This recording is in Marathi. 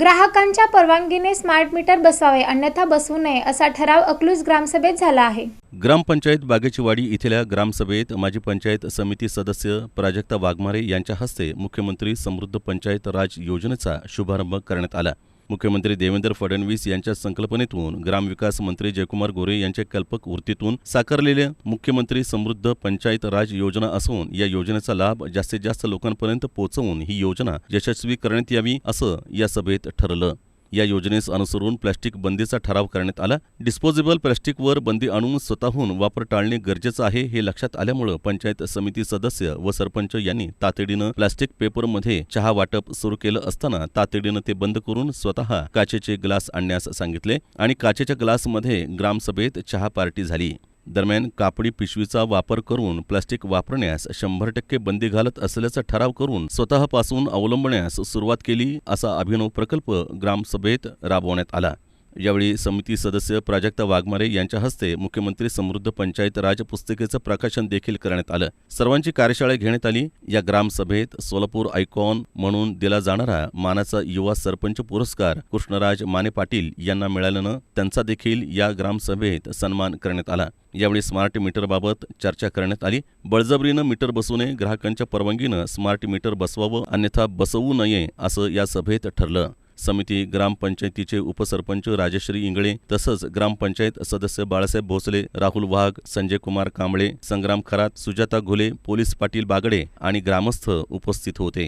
ग्राहकांच्या परवानगीने स्मार्ट मीटर बसवावे अन्यथा बसवू नये असा ठराव अकलूज ग्रामसभेत झाला आहे. ग्रामपंचायत बागेचीवाडी इथल्या ग्रामसभेत माजी पंचायत समिती सदस्य प्राजक्ता वाघमारे यांच्या हस्ते मुख्यमंत्री समृद्ध पंचायत राज योजनेचा शुभारंभ करण्यात आला. मुख्यमंत्री देवेंद्र फडणवीस यांच्या संकल्पनेतून ग्रामविकास मंत्री जयकुमार गोरे यांच्या कल्पक वृत्तीतून साकारलेल्या मुख्यमंत्री समृद्ध पंचायत राज योजना असून या योजनेचा लाभ जास्तीत जास्त लोकांपर्यंत पोहोचवून ही योजना यशस्वी करण्यात यावी असं या सभेत ठरलं. या योजनेस अनुसरून प्लॅस्टिक बंदीचा ठराव करण्यात आला. डिस्पोजेबल प्लॅस्टिकवर बंदी आणून स्वतःहून वापर टाळणे गरजेचं आहे हे लक्षात आल्यामुळं पंचायत समिती सदस्य व सरपंच यांनी तातडीनं प्लॅस्टिक पेपरमध्ये चहा वाटप सुरू केलं असताना तातडीनं ते बंद करून स्वतः काचेचे ग्लास आणण्यास सांगितले आणि काचेच्या ग्लासमध्ये ग्रामसभेत चहा पार्टी झाली. दरम्यान कापडी पिशवीचा वापर करून प्लास्टिक वापरण्यास शंभर टक्के बंदी घालत असल्याचा ठराव करून स्वतःपासून अवलंबण्यास सुरुवात केली असा अभिनव प्रकल्प ग्रामसभेत राबवण्यात आला. यावेळी समिती सदस्य प्राजक्ता वाघमारे यांच्या हस्ते मुख्यमंत्री समृद्ध पंचायत राज पुस्तिकेचं प्रकाशन देखील करण्यात आलं. सर्वांची कार्यशाळा घेण्यात आली. या ग्रामसभेत सोलापूर आयकॉन म्हणून दिला जाणारा मानाचा युवा सरपंच पुरस्कार कृष्णराज माने पाटील यांना मिळाल्यानं त्यांचा देखील या ग्रामसभेत सन्मान करण्यात आला. यावेळी स्मार्ट मीटरबाबत चर्चा करण्यात आली. बळजबरीनं मीटर बसू नये ग्राहकांच्या परवानगीनं स्मार्ट मीटर बसवावं अन्यथा बसवू नये असं या सभेत ठरलं. समिती ग्रामपंचायतीचे उपसरपंच राजश्री इंगळे तसंच ग्रामपंचायत सदस्य बाळासाहेब भोसले राहुल वाघ संजय कुमार कांबळे संग्राम खरात सुजाता घुले पोलीस पाटील बागडे आणि ग्रामस्थ उपस्थित होते.